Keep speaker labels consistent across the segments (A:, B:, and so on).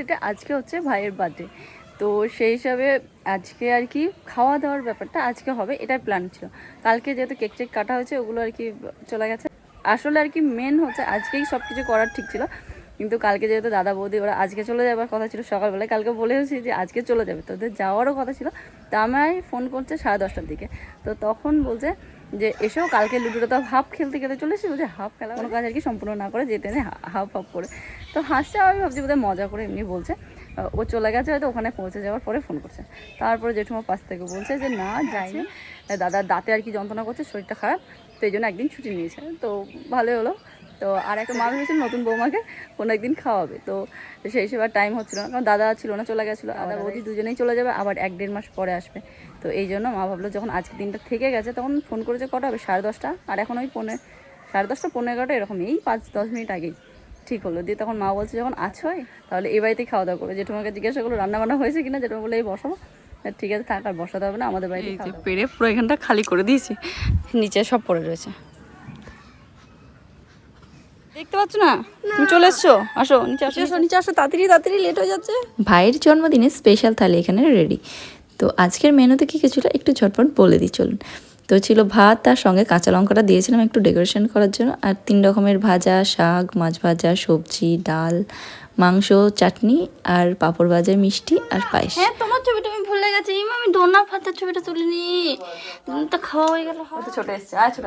A: ডেটে আজকে হচ্ছে ভাইয়ের বার্থডে তো সেই হিসাবে আজকে আর কি খাওয়া দাওয়ার ব্যাপারটা আজকে হবে, এটাই প্ল্যান ছিল। কালকে যেহেতু কেক টেক কাটা হয়েছে, ওগুলো আর কি চলে গেছে। আসলে আর কি মেন হচ্ছে আজকেই সব কিছু করার ঠিক ছিল। কিন্তু কালকে যেহেতু দাদা বৌদি ওরা আজকে চলে যাবার কথা ছিল, সকালবেলায় কালকে বলেওছি যে আজকে চলে যাবে। তো ওদের যাওয়ারও কথা ছিল। তা আমায় ফোন করছে সাড়ে দশটার দিকে। তো তখন বলছে যে এসেও কালকে লুডোটা তো হাফ খেলতে খেলতে চলে এসেছে বলছে হাফ খেলা কোনো কাজ আর কি সম্পূর্ণ না করে যেতে নেই হাফ হাফ করে। তো হাসছে আমি ভাবছি বোধহয় মজা করে এমনি বলছে। ও চলে গেছে হয়তো ওখানে পৌঁছে যাওয়ার পরে ফোন করছে। তারপরে জেঠুমা পাশ থেকে বলছে যে না যাইনি দাদার দাঁতে আর কি যন্ত্রণা করছে শরীরটা খারাপ তো এই জন্য একদিন ছুটি নিয়েছে। তো ভালোই হলো। তো আর একটা মা ভেবেছিল নতুন বৌমাকে কোনো একদিন খাওয়াবে। তো সেই হিসেবে টাইম হচ্ছিল না কারণ দাদা ছিল না চলে গেছিল। দাদা বৌদি দুজনেই চলে যাবে আবার এক দেড় মাস পরে আসবে। তো এই জন্য মা ভাবলো যখন আজকে দিনটা থেকে গেছে তখন ফোন করেছে কটা হবে? সাড়ে দশটা। আর এখন ওই পৌনে সাড়ে দশটা পনেরো এগারোটা এরকম এই পাঁচ দশ মিনিট আগেই। ঠিক হলো। দিয়ে তখন মা বলছে যখন আছোই তাহলে এই বাড়িতেই খাওয়া দাওয়া করো জেঠুমাকে জিজ্ঞাসা করল রান্না বান্না হয়েছে কিনা? জেঠুমা বলে এই বসাবো ঠিক আছে থাক আর বসাতে হবে না আমাদের বাড়িতে পেরে পুরো এখানটা খালি করে দিয়েছি। নিচে সব পড়ে রয়েছে। দেখতে পাচ্ছ না? তুমি চলে এসছো? আসো নিচে আসো আসো নিচে আসো তাড়াতাড়ি তাড়াতাড়ি লেট হয়ে যাচ্ছে।
B: ভাইয়ের জন্মদিনে স্পেশাল থালি এখানে রেডি তো আজকের মেনুতে কী কী ছিল একটু ঝটপট বলে দিই চলুন। তো ছিল ভাত তার সঙ্গে কাঁচা লঙ্কাটা দিয়েছিলাম একটু ডেকোরেশন করার জন্য। আর তিন রকমের ভাজা শাক মাছ ভাজা সবজি ডাল মাংস চাটনি আর পাঁপড় ভাজা মিষ্টি আর পায়েস।
C: হ্যাঁ তোমার ছবিটা আমি ভুলে গেছি। ইমা, আমি ডোনা ভাতের ছবিটা তুলিনি। তা খাওয়া হয়ে গেল।
A: ছোট এসছে। আয় ছোট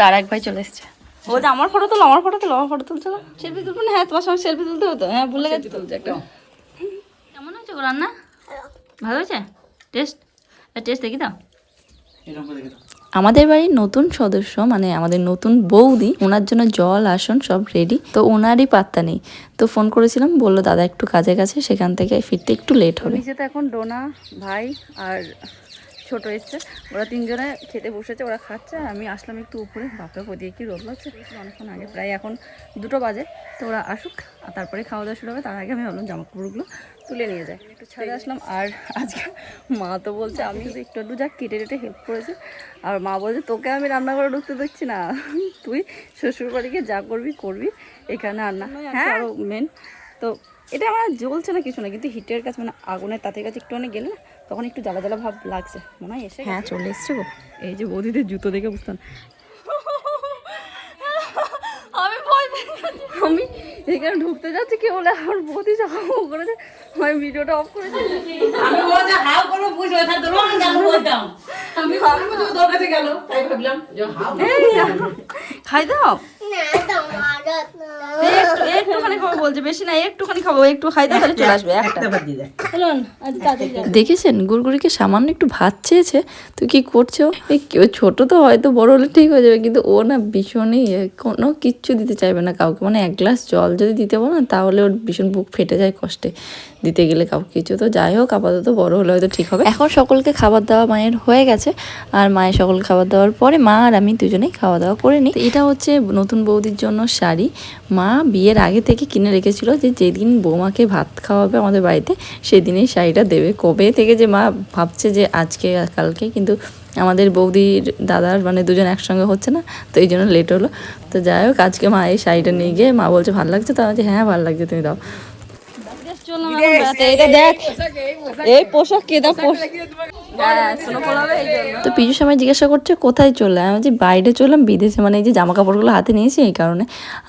A: তার এক ভাই চলে এসছে। ও যে আমার ফটো তোলো আমার ফটো তোলো আমার ফটো তুলছো না? সেলফি তুলবো না? হ্যাঁ তোমার সঙ্গে সেলফি তুলতে হতো। হ্যাঁ ভুলে গেছি তুলছে একটা।
C: কেমন হয়েছে গো রান্না? ভালো হয়েছে? টেস্ট টেস্ট দেখি দাও।
B: আমাদের বাড়ির নতুন সদস্য মানে আমাদের নতুন বৌদি ওনার জন্য জল আসন সব রেডি তো ওনারই পাত্তা নেই। তো ফোন করেছিলাম বলল দাদা একটু কাজে গেছে সেখান থেকে ফিরতে একটু লেট হবে।
A: তো এখন ডোনা ভাই আর ছোট এসছে। ওরা তিনজনে খেতে বসেছে ওরা খাচ্ছে আর আমি আসলাম একটু উপরে। বাপরে ওদিকে কি রোদ লাগছে? অনেকক্ষণ আগে প্রায় এখন দুটো বাজে। তো ওরা আসুক আর তারপরে খাওয়া দাওয়া শুরু হবে। তার আগে আমি ভাবলাম জামা কাপড়গুলো তুলে নিয়ে যাই। একটু ছাড়ে আসলাম আর আজকে মা তো বলছে আমি একটু একটু যা কেটে কেটে হেল্প করেছি। আর মা বলছে তোকে আমি রান্না করে ঢুকতে দেখছি না। তুই শ্বশুর বাড়িকে যা করবি করবি। এখানে আর না। হ্যাঁ? আরও মেন তো এটা আমার জ্বলছে না কিছু না কিন্তু হিটের কাছে মানে আগুনের তাতে কাছে একটু অনেক গেলে না তখন একটু জ্বালা জ্বালা ভাব লাগছে। মনে হয় এসে
B: হ্যাঁ চলে এসছে গো।
A: এই যে বৌদিদের জুতো দেখে বুঝতাম আমি ভয় আমি এখানে ঢুকতে যাচ্ছি কি বলে? আমার বৌদি যখন ও করেছে আমি ভিডিওটা অফ করেছি
D: আমি বলছি হাও করে বুঝে থাকতো রং গেল বলতাম আমি ভাবলাম যে তোর কাছে গেল। তাই ভাবলাম যে
A: এই, খাই দাও।
B: দেখেছেন গুড়গুড়িকে সামান্য একটু ভাত চেয়েছে তো কি করছ এই কেউ ছোট তো হয়তো বড় হলে ঠিক হয়ে যাবে কিন্তু ও না ভীষণই কোনো কিচ্ছু দিতে চাইবে না কাউকে। মানে এক গ্লাস জল যদি দিতে বলো না তাহলে ওর ভীষণ বুক ফেটে যায় কষ্টে। দিতে গেলে কাউকে কিছু। তো যাই হোক, আপাতত বড় হলে হয়তো ঠিক হবে। এখন সকলকে খাবার দাওয়া মায়ের হয়ে গেছে। আর মায়ের সকল খাবার দাওয়ার পরে মা আর আমি দুজনেই খাওয়া দাওয়া করে নিই। এটা হচ্ছে নতুন বৌদির জন্য শাড়ি। মা বিয়ের আগে থেকে কিনে রেখেছিল যে যেদিন বৌমাকে ভাত খাওয়াবে আমাদের বাড়িতে, সেদিনই শাড়িটা দেবে। কবে থেকে যে মা ভাবছে যে আজকে কালকে, কিন্তু আমাদের বৌদির দাদার মানে দুজন একসঙ্গে হচ্ছে না, তো এই জন্য লেট হলো। তো যাই হোক, আজকে মা এই শাড়িটা নিয়ে গিয়ে মা বলছে, ভালো লাগছে তো? আমি হ্যাঁ ভালো লাগছে, তুমি দাও।
A: বেড়াতে। এইটা দেখ এই পোশাক কে দাও পোশাক হ্যাঁ
B: তো পিজু সময় জিজ্ঞাসা করছে কোথায় চলে? আমি যে বাইরে চললাম বিদেশে মানে এই যে জামা কাপড়গুলো হাতে নিয়েছি এই কারণে।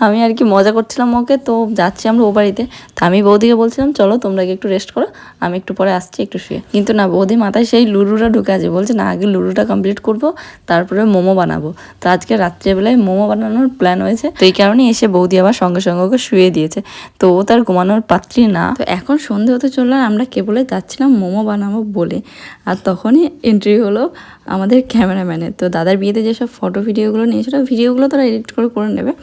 B: আমি আর কি মজা করছিলাম ওকে তো যাচ্ছি আমরা ও বাড়িতে। তো আমি বৌদিকে বলছিলাম চলো তোমরা একটু রেস্ট করো আমি একটু পরে আসছি একটু শুয়ে। কিন্তু না বৌদি মাথায় সেই লুডুটা ঢুকে আছে। বলছে না আগে লুডুটা কমপ্লিট করব তারপরে মোমো বানাবো। তো আজকে রাত্রেবেলায় মোমো বানানোর প্ল্যান হয়েছে। তো এই কারণে এসে বৌদি আবার সঙ্গে সঙ্গে ওকে শুয়ে দিয়েছে। তো ও তার ঘুমানোর পাত্রী না। তো এখন সন্ধে হতে চললাম আমরা কেবলে যাচ্ছিলাম মোমো বানাবো বলে। আর তখনই এন্ট্রি হলো আমাদের ক্যামেরাম্যানের তো দাদার বিয়েতে যেসব ফটো ভিডিওগুলো নিয়েছিল ভিডিওগুলো তারা এডিট করে করে নেবে।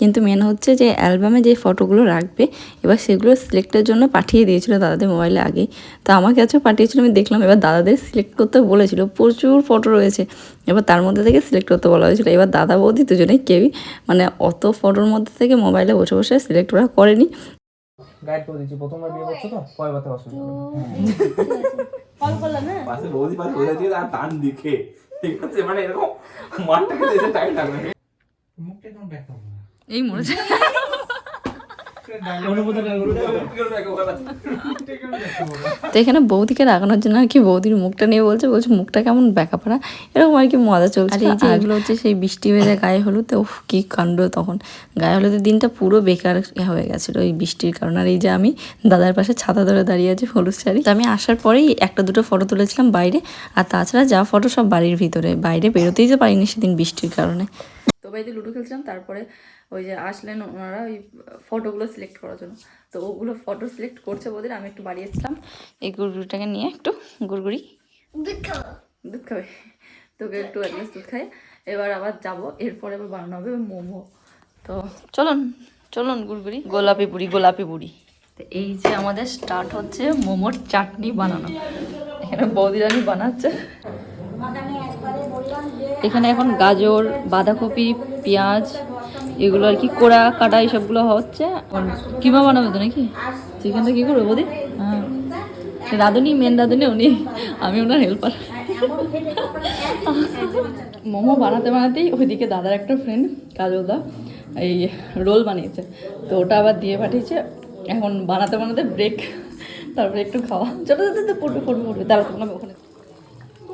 B: কিন্তু মেন হচ্ছে যে অ্যালবামে যে ফটোগুলো রাখবে এবার সেগুলো সিলেক্টের জন্য পাঠিয়ে দিয়েছিল দাদাদের মোবাইলে আগেই। তো আমার কাছেও পাঠিয়েছিল আমি দেখলাম এবার দাদাদের সিলেক্ট করতে বলেছিল প্রচুর ফটো রয়েছে। এবার তার মধ্যে থেকে সিলেক্ট করতে বলা হয়েছিল। এবার দাদা বৌদি দুজনেই কেউই মানে অত ফটোর মধ্যে থেকে মোবাইলে বসে বসে সিলেক্ট ওরা করেনি।
E: গাইড করে দিচ্ছি প্রথমবার বিয়ে করছ তো? অসুবিধা
C: কল করলাম হ্যাঁ?
F: পাশে বৌদি পাশে বসে আছে আর টান দিকে। ঠিক আছে মানে এরকম মাঠটাকে যেতে টাইট লাগবে।
E: মুখটা ব্যাক
A: এই মরেছে
B: তো এখানে বৌদিকে রাগানোর জন্য আর কি বৌদির মুখটা নিয়ে বলছে বলছে মুখটা কেমন ব্যাকা পড়া এরকম আর কি মজা চলছে। আর এই যে এগুলো হচ্ছে সেই বৃষ্টি ভেজা গায়ে হলুদ উফ কি কাণ্ড তখন। গায়ে হলুদের দিনটা পুরো বেকার হয়ে গেছিল এই বৃষ্টির কারণে। আর এই যে আমি দাদার পাশে ছাতা ধরে দাঁড়িয়ে আছি হলুদ শাড়ি। তো আমি আসার পরেই একটা দুটো ফটো তুলেছিলাম বাইরে। আর তাছাড়া যা ফটো সব বাড়ির ভিতরে। বাইরে বেরোতেই যে পারিনি সেদিন বৃষ্টির কারণে।
A: তো বাড়িতে লুডো খেলছিলাম তারপরে ওই যে আসলেন ওনারা ওই ফটোগুলো সিলেক্ট করার জন্য। তো ওগুলো ফটো সিলেক্ট করছে ওদের আমি একটু বাড়ি এসেছিলাম।
B: এই গুড়গুড়িটাকে নিয়ে একটু গুড়গুড়ি।
A: দুধ খাবে। তোকে একটু এক গ্লাস দুধ খাই এবার আবার যাব। এরপরে আবার বানানো হবে মোমো। তো
B: চলুন চলুন গুড়গুড়ি। গোলাপি বুড়ি গোলাপি বুড়ি
A: তো এই যে আমাদের স্টার্ট হচ্ছে মোমোর চাটনি বানানো। এখানে বৌদিরানি বানাচ্ছে।
B: এখানে এখন গাজর বাঁধাকপি পেঁয়াজ এগুলো আর কি, কোড়া, কাটা এইসবগুলো হচ্ছে। কিমা বানাবে তো নাকি? চিকেনটা কি করবে বৌদি? হ্যাঁ। রাঁধুনি মেন রাঁধুনি, উনি, আমি ওনার হেল্পার
A: মোমো বানাতে বানাতেই ওইদিকে দাদার একটা ফ্রেন্ড কাজলদা, এই রোল বানিয়েছে। তো ওটা আবার দিয়ে পাঠিয়েছে। এখন বানাতে বানাতে ব্রেক তারপরে একটু খাওয়া। চলো পড়বে পড়বে পড়বে। তোমার ওখানে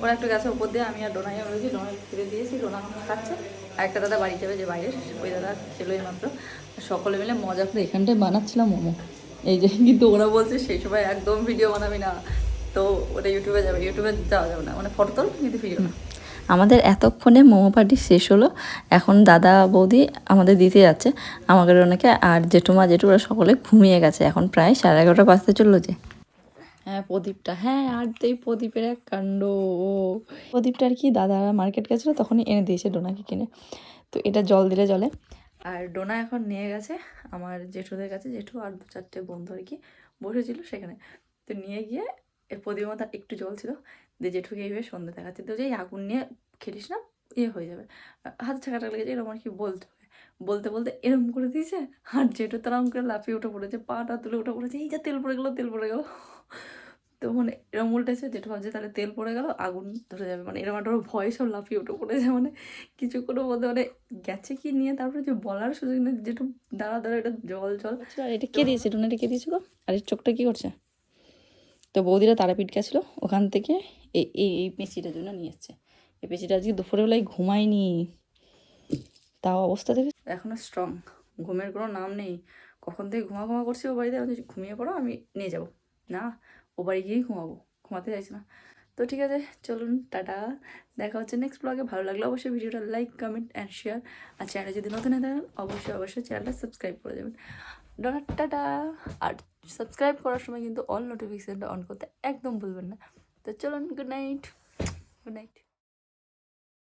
A: ওরা একটু গেছে উপর দিয়ে, আমি আর ডোনাইও রয়েছি ডোনাই ফিরে দিয়েছি ডোনা খাচ্ছে। আর একটা দাদা বাড়ি যাবে যে বাইরে ওই দাদা খেলোই মাত্র সকলে মিলে মজা করে এখানটায় বানাচ্ছিলাম মোমো। এই যে, কিন্তু ওরা বলছে, সেই সময় একদম ভিডিও বানাবি না। তো ওটা ইউটিউবে যাবে, ইউটিউবে যাওয়া যাবে না। মানে ফটো তোল, কিন্তু ভিডিও না।
B: আমাদের এতক্ষণে মোমো পার্টি শেষ হলো। এখন দাদা বৌদি আমাদের দিতে যাচ্ছে। আমাকে অনেকে আর জেঠুমা, জেঠুরা সকলে ঘুমিয়ে গেছে। এখন প্রায় সাড়ে এগারোটা বাজতে চলল যে। হ্যাঁ প্রদীপটা। হ্যাঁ আর এই প্রদীপের এক কাণ্ড, ও। প্রদীপটা আর কি দাদা মার্কেট গেছিল, তখনই এনে দিয়েছে ডোনাকে কিনে। তো এটা জল দিলে জলে।
A: আর ডোনা এখন নিয়ে গেছে আমার জেঠুদের কাছে, জেঠু আর দু চারটে বন্ধু আর কি বসেছিল সেখানে। তো নিয়ে গিয়ে এই প্রদীপ মতো একটু জল ছিল, দিয়ে জেঠুকে এইভাবে সন্ধ্যে দেখাচ্ছে। তো যে আগুন নিয়ে খেলিস না ইয়ে হয়ে যাবে। হাতে ছাকাটা লেগেছে, এরকম আর কি বলতে হবে। বলতে বলতে এরকম করে দিয়েছে, আর জেঠু তারাম করে লাফিয়ে উঠে পড়েছে, পাটা তুলে উঠে পড়েছে, এই যা তেল পড়ে গেলো, তেল পড়ে গেলো। তো মানে এরকম উল্টেছে যেটা ভাবছে তাহলে তেল পড়ে গেল আগুন ধরে যাবে। মানে এরকম একটা ভয় সব লাফিয়ে উঠে পড়েছে। মানে কিছুক্ষণের মধ্যে মানে গেছে কি নিয়ে তারপরে যে বলার সুযোগ নেই যেটু দাঁড়া দাঁড়া এটা জল জল।
B: আর এটা কে দিয়েছে? ডোনাটা কে দিয়েছিল? আর এর চোখটা কি করছে? তো বৌদিরা তারাপীঠ গেছিল ওখান থেকে এই এই এই পেঁচিটার জন্য নিয়ে এসছে। এই পেঁচিটা আজকে দুপুরবেলায় ঘুমায়নি। তাও অবস্থা দেখে
A: এখনও স্ট্রং ঘুমের কোনো নাম নেই। কখন থেকে ঘুমা ঘুমা করছি ও বাড়িতে? আমি ঘুমিয়ে পড়ো আমি নিয়ে যাব। না ও গিয়েই ঘুমাবো, ঘুমাতে চাইছে না। তো ঠিক আছে, চলুন, টাটা। দেখা হচ্ছে নেক্সট ব্লগে ভালো লাগলে অবশ্যই ভিডিওটা লাইক কমেন্ট অ্যান্ড শেয়ার আর চ্যানেলে যদি নতুন হয়ে থাকেন, অবশ্যই অবশ্যই চ্যানেলটা সাবস্ক্রাইব করে দেবেন। টাটা আর সাবস্ক্রাইব করার সময় কিন্তু অল নোটিফিকেশানটা অন করতে একদম ভুলবেন না। তো চলুন গুড নাইট গুড নাইট